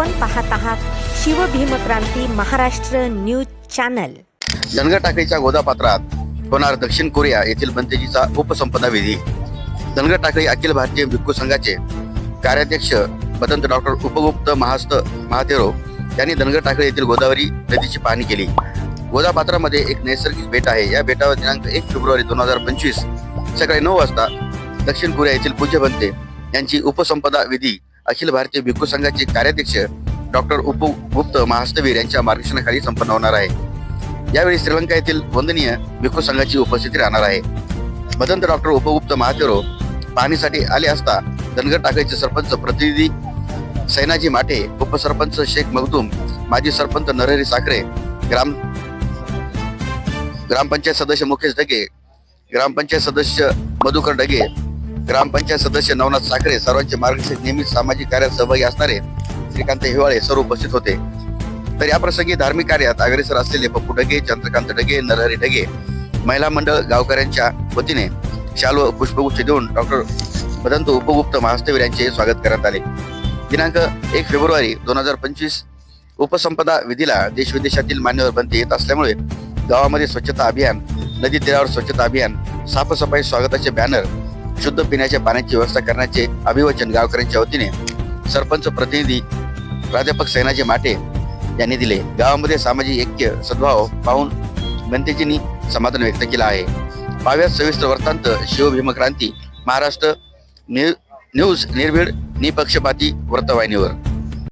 आपण पाहत आहात शिवभीमक्रांती महाराष्ट्र न्यूज चॅनल. धनगर टाकळीच्या गोदापात्रात होणार दक्षिण कोरिया येथील बनतेजीचा उपसंपदा विधी. धनगर टाकळी अखिल भारतीय भिक्खू संघाचे कार्याध्यक्ष बदंत डॉक्टर उपगुप्त महास्त महातेरो यांनी धनगर टाकळी येथील गोदावरी नदीची पाहणी केली. गोदापात्रामध्ये एक नैसर्गिक बेट आहे. या बेटावर दिनांक एक फेब्रुवारी दोन हजार पंचवीस सकाळी नऊ वाजता दक्षिण कोरिया येथील पूज्य बनते यांची उपसंपदा विधी अखिल भारतीय भिक्खू संघाचे कार्याध्यक्ष डॉक्टर उपगुप्त महास्तवीर यांच्या मार्गदर्शनाखाली संपन्न होणार आहे. यावेळी श्रीलंका येथील वंदनीय भिक्खू संघाची उपस्थिती राहणार आहे. मदंत डॉक्टर उपगुप्त महातेरो पाहणीसाठी आले असता धनगर टाकळीचे सरपंच प्रतिनिधी सैनाजी माठे उपसरपंच शेख मखदूम माजी सरपंच नरहरी साखरे ग्राम ग्रामपंचायत सदस्य मुकेश डगे ग्रामपंचायत सदस्य मधुकर डगे ग्रामपंचायत सदस्य नवनाथ साखरे सर्वांचे मार्गदर्शक नेहमीच सामाजिक कार्यात सहभागी असणारे श्रीकांत हिवाळे सर्व उपस्थित होते. तर या प्रसंगी धार्मिक कार्यात अग्रेसर असलेले पप्पू डगे चंद्रकांत ढगे नरहरी ढगे महिला मंडळ गावकऱ्यांच्या वतीने शालू पुष्पगुच्छ देऊन डॉक्टर मदंत उपगुप्त महास्तवीर यांचे स्वागत करण्यात आले. दिनांक एक फेब्रुवारी दोन हजार पंचवीस उपसंपदा विधीला देश विदेशातील मान्यवर बनते येत असल्यामुळे गावामध्ये स्वच्छता अभियान नदी तीरावर स्वच्छता अभियान साफसफाई स्वागताचे बॅनर शुद्ध पिण्याच्या पाण्याची व्यवस्था करण्याचे अभिवचन गावकऱ्यांच्या वतीने सरपंच प्रतिनिधी प्राध्यापक सैनाजी माटे यांनी दिले. गावामध्ये सामाजिक ऐक्य सद्भाव पाहून बनतेजींनी समाधान व्यक्त केलं आहे. पाव्यात सविस्तर वृत्तांत शिवभीमक्रांती महाराष्ट्र न्यू- न्यूज निर्भीड निपक्षपाती वृत्तवाहिनीवर.